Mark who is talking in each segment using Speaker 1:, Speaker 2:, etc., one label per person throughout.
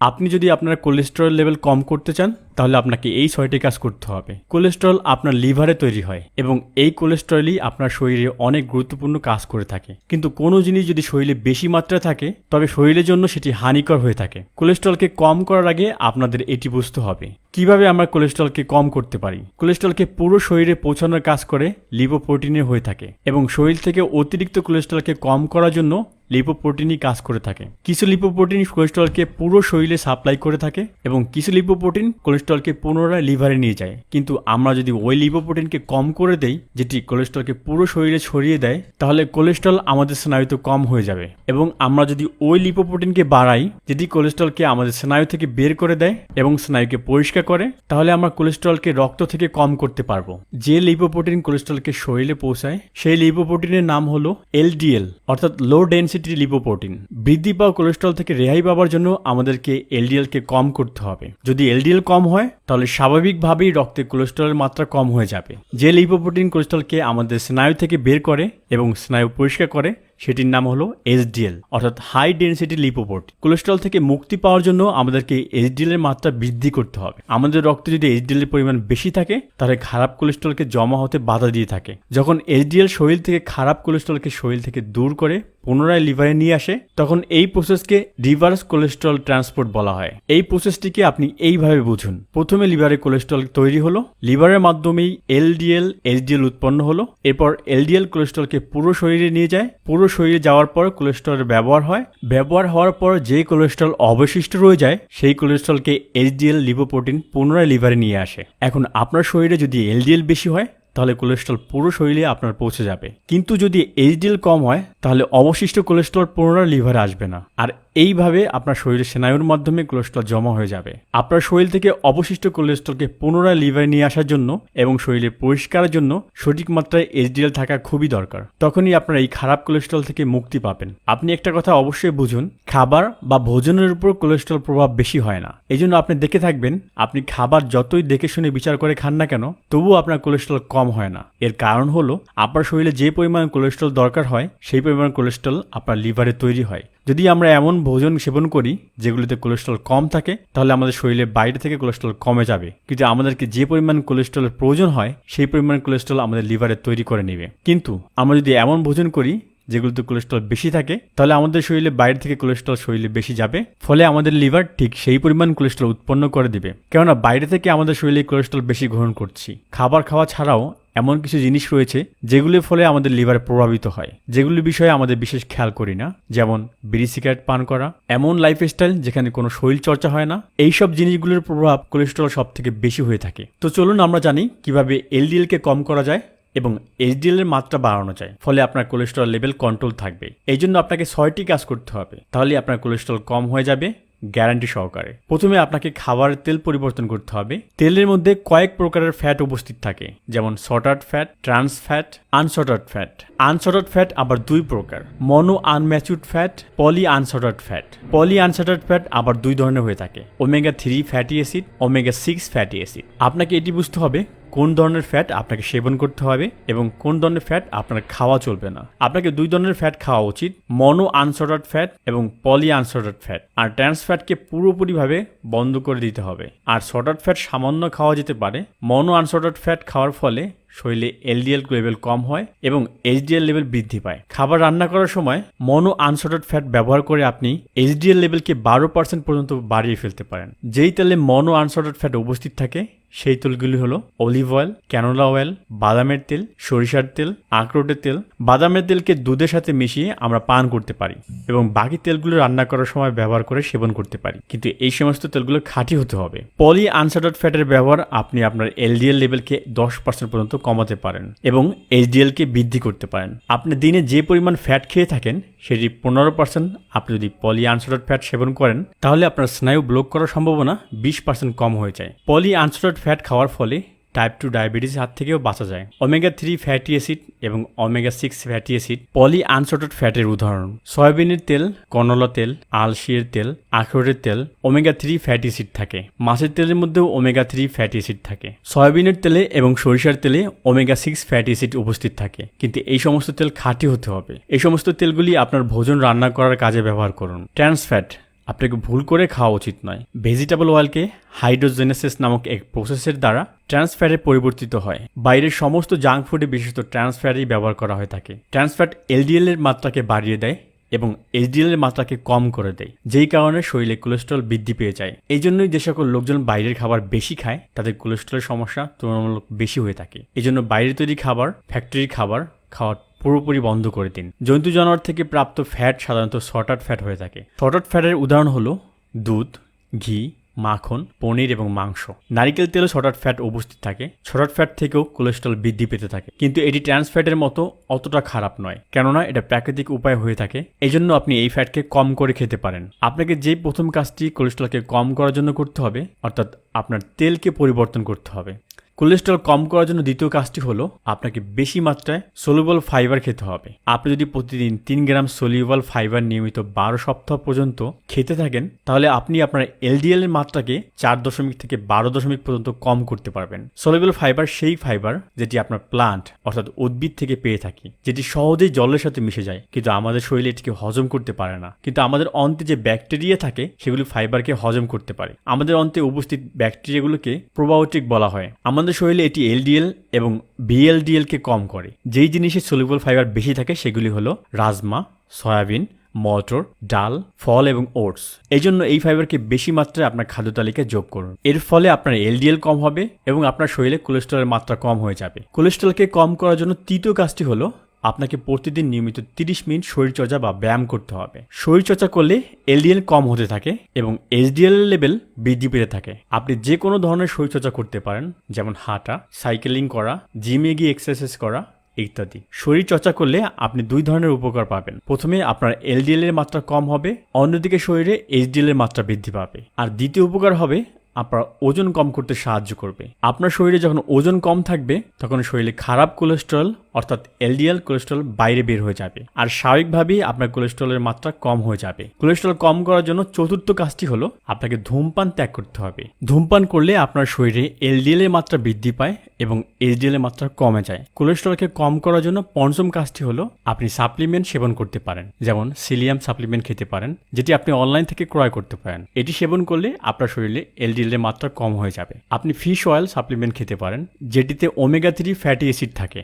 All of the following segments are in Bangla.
Speaker 1: আপনি যদি আপনার কোলেস্টেরল লেভেল কম করতে চান, তাহলে আপনাকে এই ছয়টি কাজ করতে হবে। কোলেস্টেরল আপনার লিভারে তৈরি হয় এবং এই কোলেস্টেরলই আপনার শরীরে অনেক গুরুত্বপূর্ণ কাজ করে থাকে। কিন্তু কোনো জিনিস যদি শরীরে বেশি মাত্রায় থাকে, তবে শরীরের জন্য সেটি হানিকর হয়ে থাকে। কোলেস্টেরলকে কম করার আগে আপনাদের এটি বুঝতে হবে। কীভাবে আমরা কোলেস্টেরলকে কম করতে পারি? কোলেস্টেরলকে পুরো শরীরে পৌঁছানোর কাজ করে লিপোপ্রোটিনে হয়ে থাকে এবং শরীর থেকে অতিরিক্ত কোলেস্টেরলকে কম করার জন্য লিপোপ্রোটিনই কাজ করে থাকে। কিছু লিপোপ্রোটিন কোলেস্ট্রলকে পুরো শরীরে সাপ্লাই করে থাকে এবং কিছু লিপোপ্রোটিন কোলেস্ট্রলকে পুনরায় লিভারে নিয়ে যায়। কিন্তু আমরা যদি ওই লিপোপ্রোটিনকে কম করে দেই, যেটি কোলেস্ট্রলকে পুরো শরীরে ছড়িয়ে দেয়, তাহলে কোলেস্ট্রল আমাদের স্নায়ুতে কম হয়ে যাবে। এবং আমরা যদি ওই লিপোপ্রোটিনকে বাড়াই, যেটি কোলেস্ট্রলকে আমাদের স্নায়ু থেকে বের করে দেয় এবং স্নায়ুকে পরিষ্কার করে, তাহলে আমরা কোলেস্ট্রলকে রক্ত থেকে কম করতে পারব। যে লিপোপ্রোটিন কোলেস্ট্রলকে শরীরে পৌঁছায়, সেই লিপোপ্রোটিনের নাম হলো এলডিএল, অর্থাৎ লো ডেন্সিটি লিপোপ্রোটিন। বৃদ্ধি পাওয়া কোলেস্ট্রল থেকে রেহাই পাওয়ার জন্য আমাদেরকে এলডিএলকে কম করতে হবে। যদি এলডিএল কম হয়, তাহলে স্বাভাবিকভাবেই রক্তে কোলেস্ট্রলের মাত্রা কম হয়ে যাবে। যে লিপোপ্রোটিন কোলেস্ট্রলকে আমাদের স্নায়ু থেকে বের করে এবং স্নায়ু পরিষ্কার করে সেটির নাম হলো এসডিএল, অর্থাৎ হাই ডেন্সিটি লিপোপ্রোটিন কোলেস্ট্রল থেকে মুক্তি পাওয়ার জন্য আমাদেরকে এসডিএল এর মাত্রা বৃদ্ধি করতে হবে। আমাদের রক্তে যদি এসডিএল এর পরিমাণ বেশি থাকে, তাহলে খারাপ কোলেস্ট্রলকে জমা হতে বাধা দিয়ে থাকে। যখন এসডিএল শরীর থেকে খারাপ কোলেস্ট্রলকে শরীর থেকে দূর করে, পুনরায় লিভারে নিয়ে আসে, তখন এই প্রসেসকে রিভার্স কোলেস্ট্রল ট্রান্সপোর্ট বলা হয়। এই প্রসেসটিকে আপনি এইভাবে বুঝুন। প্রথমে লিভারে কোলেস্ট্রল তৈরি হলো লিভারের মাধ্যমেই এলডিএল, এসডিএল উৎপন্ন হলো, এরপর এলডিএল কোলেস্ট্রলকে পুরো শরীরে নিয়ে যায়, পুরো শরীরে যাওয়ার পর কোলেস্ট্রলের ব্যবহার হয়। ব্যবহার হওয়ার পর যে কোলেস্ট্রল অবশিষ্ট রয়ে যায়, সেই কোলেস্ট্রলকে এলডিএল লিপোপ্রোটিন পুনরায় লিভারে নিয়ে আসে। এখন আপনার শরীরে যদি এলডিএল বেশি হয়, তাহলে কোলেস্ট্রল পুরো শরীরে আপনার পৌঁছে যাবে। কিন্তু যদি এইচডিএল কম হয়, তাহলে অবশিষ্ট কোলেস্ট্রল পুনরায় লিভারে আসবে না। আর এইভাবে আপনার শরীরের স্নায়ুর মাধ্যমে কোলেস্ট্রল জমা হয়ে যাবে। আপনার শরীর থেকে অবশিষ্ট কোলেস্ট্রলকে পুনরায় লিভারে নিয়ে আসার জন্য এবং শরীরে পরিষ্কারের জন্য সঠিক মাত্রায় এইচডিএল থাকা খুবই দরকার। তখনই আপনার এই খারাপ কোলেস্ট্রল থেকে মুক্তি পাবেন। আপনি একটা কথা অবশ্যই বুঝুন, খাবার বা ভোজনের উপর কোলেস্ট্রল প্রভাব বেশি হয় না। এই জন্য আপনি দেখে থাকবেন, আপনি খাবার যতই দেখে শুনে বিচার করে খান না কেন, তবুও আপনার কোলেস্ট্রল কম হয় না। এর কারণ হলো, আপনার শরীরে যে পরিমাণ কোলেস্ট্রল দরকার হয়, সেই পরিমাণ কোলেস্ট্রল আপনার লিভারে তৈরি হয়। যদি আমরা এমন ভোজন সেবন করি, যেগুলিতে কোলেস্ট্রল কম থাকে, তাহলে আমাদের শরীরে বাইরে থেকে কোলেস্ট্রল কমে যাবে। কিন্তু আমাদেরকে যে পরিমাণ কোলেস্ট্রলের প্রয়োজন হয়, সেই পরিমাণ কোলেস্ট্রল আমাদের লিভারে তৈরি করে নেবে। কিন্তু আমরা যদি এমন ভোজন করি, যেগুলোতে কোলেস্ট্রল বেশি থাকে, তাহলে আমাদের শরীরে বাইরে থেকে কোলেস্ট্রল শরীরে বেশি যাবে, ফলে আমাদের লিভার ঠিক সেই পরিমাণ কোলেস্ট্রল উৎপন্ন করে দিবে। কেননা বাইরে থেকে আমাদের শরীরে কোলেস্ট্রল বেশি গ্রহণ করছি। খাবার খাওয়া ছাড়াও এমন কিছু জিনিস রয়েছে যেগুলির ফলে আমাদের লিভার প্রভাবিত হয়, যেগুলির বিষয়ে আমাদের বিশেষ খেয়াল করি না, যেমন বিড়ি সিগারেট পান করা, এমন লাইফস্টাইল যেখানে কোনো শরীর চর্চা হয় না, এইসব জিনিসগুলোর প্রভাব কোলেস্ট্রল সব থেকে বেশি হয়ে থাকে। তো চলুন আমরা জানি কীভাবে এলডিএলকে কম করা যায় এবং এইচডিএল এর মাত্রা বাড়ানো যায়, ফলে আপনার কোলেস্ট্রল লেভেল কন্ট্রোল থাকবে। এই জন্য আপনাকে ছয়টি কাজ করতে হবে। তাহলে আপনার কোলেস্ট্রল কম হয়ে যাবে গ্যারান্টি সহকারে। প্রথমে আপনাকে খাবারের তেল পরিবর্তন করতে হবে। তেলের মধ্যে কয়েক প্রকারের ফ্যাট উপস্থিত থাকে। যেমন saturated fat trans fat unsaturated fat unsaturated fat আবার দুই প্রকার। Mono unsaturated fat poly unsaturated fat poly unsaturated fat আবার দুই ধরনের হয়ে থাকে। Omega three fatty acid omega six fatty acid আপনাকে এটি বুঝতে হবে কোন ধরনের ফ্যাট আপনাকে সেবন করতে হবে এবং কোন ধরনের ফ্যাট আপনার খাওয়া চলবে না। আপনাকে দুই ধরনের ফ্যাট খাওয়া উচিত মনো আনসর্টার্ড ফ্যাট এবং পলি আনসর্টার্ড ফ্যাট আর ট্রান্স ফ্যাটকে পুরোপুরিভাবে বন্ধ করে দিতে হবে। আর সর্টার্ড ফ্যাট সামান্য খাওয়া যেতে পারে মনো আনসর্টার্ড ফ্যাট খাওয়ার ফলে শরীরে এলডিএল লেভেল কম হয় এবং এইচডিএল লেভেল বৃদ্ধি পায়। খাবার রান্না করার সময় মনো আনসটার্ড ফ্যাট ব্যবহার করে আপনি এইচডিএল লেভেলকে বারো পার্সেন্ট পর্যন্ত বাড়িয়ে ফেলতে পারেন। যেই তেলে মনো আনসটার্ড ফ্যাট উপস্থিত থাকে, সেই তেলগুলি হলো অলিভ অয়েল, ক্যানোলা অয়েল, বাদামের তেল, সরিষার তেল, আখরোটের তেল। বাদামের তেলকে দুধের সাথে মিশিয়ে আমরা পান করতে পারি এবং বাকি তেলগুলো রান্না করার সময় ব্যবহার করে সেবন করতে পারি। কিন্তু এই সমস্ত তেলগুলো খাঁটি হতে হবে। পলি আনসার্টেড ফ্যাটের ব্যবহার আপনি আপনার এলডিএল লেভেলকে দশ পার্সেন্ট পর্যন্ত কমাতে পারেন এবং এইচডিএলকে বৃদ্ধি করতে পারেন। আপনি দিনে যে পরিমাণ ফ্যাট খেয়ে থাকেন, সেটি পনেরো পার্সেন্ট আপনি যদি পলি আনসোডেড ফ্যাট সেবন করেন, তাহলে আপনার স্নায়ু ব্লক করার সম্ভাবনা বিশ পার্সেন্ট কম হয়ে যায়। পলি আনসোডেড ফ্যাট খাওয়ার ফলে টাইপ টু ডায়াবেটিস হাত থেকেও বাঁচা যায়। ওমেগা থ্রি ফ্যাটি অ্যাসিড এবং omega six fatty acid poly unsaturated ফ্যাটের উদাহরণ। সয়াবিনের তেল কনলা তেল আলসিয়ের তেল, আখরোটের তেল ওমেগা থ্রি ফ্যাটি অ্যাসিড থাকে। মাছের তেলের মধ্যেও ওমেগা থ্রি ফ্যাটি অ্যাসিড থাকে। সয়াবিনের তেলে এবং সরিষার তেলে ওমেগা সিক্স ফ্যাটি অ্যাসিড উপস্থিত থাকে। কিন্তু এই সমস্ত তেল খাঁটি হতে হবে। এই সমস্ত তেলগুলি আপনার ভোজন রান্না করার কাজে ব্যবহার করুন। ট্রান্স ফ্যাট আপনাকে ভুল করে খাওয়া উচিত নয়। ভেজিটেবল অয়েলকে হাইড্রোজেনেসিস নামক এক প্রসেসের দ্বারা ট্রান্সফ্যাটে পরিবর্তিত হয়। বাইরের সমস্ত জাঙ্ক ফুডে বিশেষত ট্রান্সফ্যাটই ব্যবহার করা হয়ে থাকে। ট্রান্সফ্যাট এলডিএল এর মাত্রাকে বাড়িয়ে দেয় এবং এইচডিএল এর মাত্রাকে কম করে দেয়, যেই কারণে শরীরে কোলেস্ট্রল বৃদ্ধি পেয়ে যায়। এই জন্যই যে সকল লোকজন বাইরের খাবার বেশি খায়, তাদের কোলেস্ট্রলের সমস্যা তুলনামূলক বেশি হয়ে থাকে। এই জন্য বাইরে তৈরি খাবার ফ্যাক্টরির খাবার খাওয়ার পুরোপুরি বন্ধ করে দিন। জন্তু জানোয়ার থেকে প্রাপ্ত ফ্যাট সাধারণত শর্টার ফ্যাট হয়ে থাকে। শর্টার ফ্যাটের উদাহরণ হলো দুধ, ঘি, মাখন, পনির এবং মাংস। নারিকেল তেলে শর্টার ফ্যাট উপস্থিত থাকে। শর্টার ফ্যাট থেকেও কোলেস্ট্রল বৃদ্ধি পেতে থাকে। কিন্তু এটি ট্রান্স ফ্যাটের মতো অতটা খারাপ নয়। কেননা এটা প্রাকৃতিক উপায় হয়ে থাকে। এই জন্য আপনি এই ফ্যাটকে কম করে খেতে পারেন। আপনাকে যে প্রথম কাজটি কোলেস্ট্রলকে কম করার জন্য করতে হবে, অর্থাৎ আপনার তেলকে পরিবর্তন করতে হবে। কোলেস্ট্রল কম করার জন্য দ্বিতীয় কাজটি হলো আপনাকে বেশি মাত্রায় সলিউবল ফাইবার খেতে হবে। আপনি যদি প্রতিদিন তিন গ্রাম সলিউবল ফাইবার নিয়মিত বারো সপ্তাহ পর্যন্ত খেতে থাকেন, তাহলে আপনি আপনার এলডিএল এর মাত্রাকে চার দশমিক থেকে বারো দশমিক পর্যন্ত কম করতে পারবেন। সলিউবল ফাইবার সেই ফাইবার যেটি আপনার প্লান্ট অর্থাৎ উদ্ভিদ থেকে পেয়ে থাকি, যেটি সহজেই জলের সাথে মিশে যায়, কিন্তু আমাদের শরীরে এটিকে হজম করতে পারে না। কিন্তু আমাদের অন্তে যে ব্যাকটেরিয়া থাকে, সেগুলি ফাইবারকে হজম করতে পারে। আমাদের অন্তে উপস্থিত ব্যাকটেরিয়াগুলোকে প্রোবায়োটিক বলা হয়। আমাদের শরীরে এটি এলডিএল এবং বিএলডিএলকে কম করে। যেই জিনিসের সলিউবল ফাইবার বেশি থাকে সেগুলি হলো রাজমা, সয়াবিন, মটর, ডাল, ফল এবং ওটস। এই জন্য এই ফাইবারকে বেশি মাত্রায় আপনার খাদ্য তালিকায় যোগ করুন। এর ফলে আপনার এলডিএল কম হবে এবং আপনার শরীরে কোলেস্ট্রলের মাত্রা কম হয়ে যাবে। কোলেস্ট্রলকে কম করার জন্য তৃতীয় কাজটি হলো আপনাকে প্রতিদিন নিয়মিত 30 মিনিট শরীরচর্চা বা ব্যায়াম করতে হবে। শরীরচর্চা করলে এলডিএল কম হতে থাকে এবং এইচডিএল লেভেল বৃদ্ধি পেতে থাকে। আপনি যে কোনো ধরনের শরীরচর্চা করতে পারেন, যেমন হাঁটা, সাইকেলিং করা, জিমে গিয়ে এক্সারসাইজ করা ইত্যাদি। শরীর চর্চা করলে আপনি দুই ধরনের উপকার পাবেন। প্রথমে আপনার এলডিএল এর মাত্রা কম হবে, অন্যদিকে শরীরে এইচডিএল এর মাত্রা বৃদ্ধি পাবে। আর দ্বিতীয় উপকার হবে, আপনার ওজন কম করতে সাহায্য করবে। আপনার শরীরে যখন ওজন কম থাকবে, তখন শরীরে খারাপ কোলেস্ট্রল অর্থাৎ এলডিএল কোলেস্ট্রল বাইরে বের হয়ে যাবে। আর স্বাভাবিকভাবেই আপনার কোলেস্ট্রলের মাত্রা কম হয়ে যাবে। কোলেস্ট্রল কম করার জন্য চতুর্থ কাজটি হলো আপনাকে ধূমপান ত্যাগ করতে হবে। ধূমপান করলে আপনার শরীরে এলডিএল এর মাত্রা বৃদ্ধি পায় এবং এইচডিএল এর মাত্রা কমে যায়। কোলেস্ট্রলকে কম করার জন্য পঞ্চম কাজটি হলো আপনি সাপ্লিমেন্ট সেবন করতে পারেন। যেমন সিলিয়াম সাপ্লিমেন্ট খেতে পারেন, যেটি আপনি অনলাইন থেকে ক্রয় করতে পারেন। এটি সেবন করলে আপনার শরীরে এলডিএল এর মাত্রা কম হয়ে যাবে। আপনি ফিশ অয়েল সাপ্লিমেন্ট খেতে পারেন, যেটিতে ওমেগা থ্রি ফ্যাটি অ্যাসিড থাকে।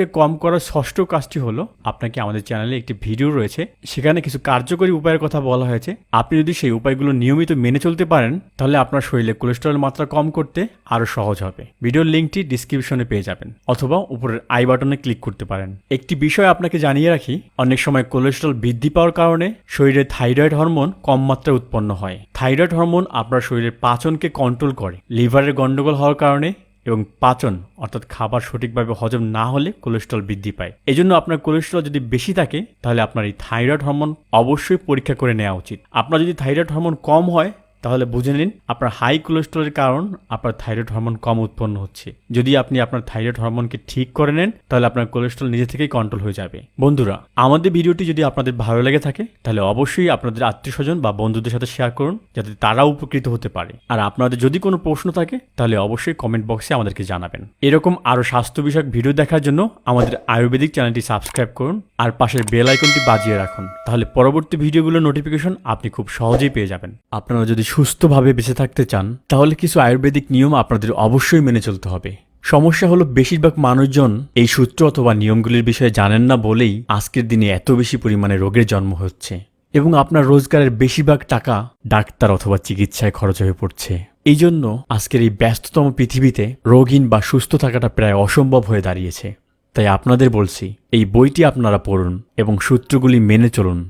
Speaker 1: কোলেস্ট্রলকে কম করার ষষ্ঠ কাজটি হলো, আপনাকে আমাদের চ্যানেলে একটি ভিডিও রয়েছে, সেখানে কিছু কার্যকরী উপায়ের কথা বলা হয়েছে। আপনি যদি সেই উপায়গুলো নিয়মিত মেনে চলতে পারেন, তাহলে আপনার শরীরে কোলেস্ট্রলের মাত্রা কম করতে আরও সহজ হবে। ভিডিওর লিঙ্কটি ডিসক্রিপশনে পেয়ে যাবেন, অথবা উপরের আই বাটনে ক্লিক করতে পারেন। একটি বিষয় আপনাকে জানিয়ে রাখি, অনেক সময় কোলেস্ট্রল বৃদ্ধি পাওয়ার কারণে শরীরে থাইরয়েড হরমোন কম মাত্রায় উৎপন্ন হয়। থাইরয়েড হরমোন আপনার শরীরের পাচনকে কন্ট্রোল করে, লিভারের গন্ডগোল হওয়ার কারণে এবং পাচন, অর্থাৎ খাবার সঠিকভাবে হজম না হলে কোলেস্ট্রল বৃদ্ধি পায়। এজন্য আপনার কোলেস্ট্রল যদি বেশি থাকে, তাহলে আপনার এই থাইরয়েড হরমোন অবশ্যই পরীক্ষা করে নেওয়া উচিত। আপনার যদি থাইরয়েড হরমোন কম হয় তাহলে বুঝে নিন, আপনার হাই কোলেস্ট্রলের কারণ আপনার থাইরয়েড হরমোন কম উৎপন্ন হচ্ছে। যদি আপনি আপনার থাইরয়েড হরমোনকে ঠিক করে নেন, তাহলে আপনার কোলেস্ট্রল নিজে থেকেই কন্ট্রোল হয়ে যাবে। বন্ধুরা, আমাদের ভিডিওটি যদি আপনাদের ভালো লেগে থাকে, তাহলে অবশ্যই আপনাদের আত্মীয় স্বজন বা বন্ধুদের সাথে শেয়ার করুন, যাতে তারা উপকৃত হতে পারে। আর আপনাদের যদি কোনো প্রশ্ন থাকে, তাহলে অবশ্যই কমেন্ট বক্সে আমাদেরকে জানাবেন। এরকম আরও স্বাস্থ্য বিষয়ক ভিডিও দেখার জন্য আমাদের আয়ুর্বেদিক চ্যানেলটি সাবস্ক্রাইব করুন, আর পাশের বেল আইকনটি বাজিয়ে রাখুন। তাহলে পরবর্তী ভিডিওগুলোর নোটিফিকেশন আপনি খুব সহজেই পেয়ে যাবেন। আপনারা যদি সুস্থভাবে বেঁচে থাকতে চান, তাহলে কিছু আয়ুর্বেদিক নিয়ম আপনাদের অবশ্যই মেনে চলতে হবে। সমস্যা হলো বেশিরভাগ মানুষজন এই সূত্র অথবা নিয়মগুলির বিষয়ে জানেন না বলেই আজকের দিনে এত বেশি পরিমাণে রোগের জন্ম হচ্ছে এবং আপনার রোজগারের বেশিরভাগ টাকা ডাক্তার অথবা চিকিৎসায় খরচ হয়ে পড়ছে। এই জন্য আজকের এই ব্যস্ততম পৃথিবীতে রোগহীন বা সুস্থ থাকাটা প্রায় অসম্ভব হয়ে দাঁড়িয়েছে। তাই আপনাদের বলছি, এই বইটি আপনারা পড়ুন এবং সূত্রগুলি মেনে চলুন।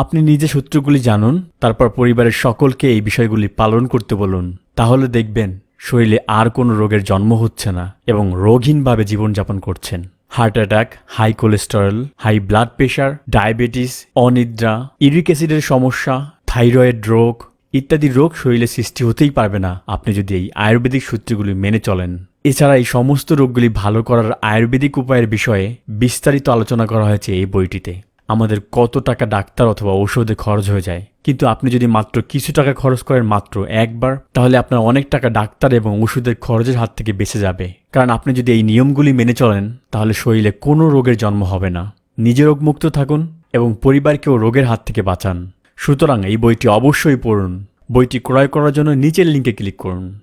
Speaker 1: আপনি নিজে সূত্রগুলি জানুন, তারপর পরিবারের সকলকে এই বিষয়গুলি পালন করতে বলুন। তাহলে দেখবেন, শরীরে আর কোনো রোগের জন্ম হচ্ছে না এবং রোগহীনভাবে জীবনযাপন করছেন। Heart attack, high cholesterol, high blood pressure, diabetes, অনিদ্রা, uric অ্যাসিডের সমস্যা, থাইরয়েড রোগ ইত্যাদি রোগ শরীরে সৃষ্টি হতেই পারবে না। আপনি যদি এই আয়ুর্বেদিক সূত্রগুলি মেনে চলেন। এছাড়া এই সমস্ত রোগগুলি ভালো করার আয়ুর্বেদিক উপায়ের বিষয়ে বিস্তারিত আলোচনা করা হয়েছে এই বইটিতে। আমাদের কত টাকা ডাক্তার অথবা ঔষধে খরচ হয়ে যায়। কিন্তু আপনি যদি মাত্র কিছু টাকা খরচ করেন মাত্র একবার, তাহলে আপনার অনেক টাকা ডাক্তার এবং ওষুধের খরচের হাত থেকে বেঁচে যাবে। কারণ আপনি যদি এই নিয়মগুলি মেনে চলেন, তাহলে শরীরে কোনো রোগের জন্ম হবে না। নিজে রোগমুক্ত থাকুন এবং পরিবারকেও রোগের হাত থেকে বাঁচান। সুতরাং এই বইটি অবশ্যই পড়ুন। বইটি ক্রয় করার জন্য নিচের লিঙ্কে ক্লিক করুন।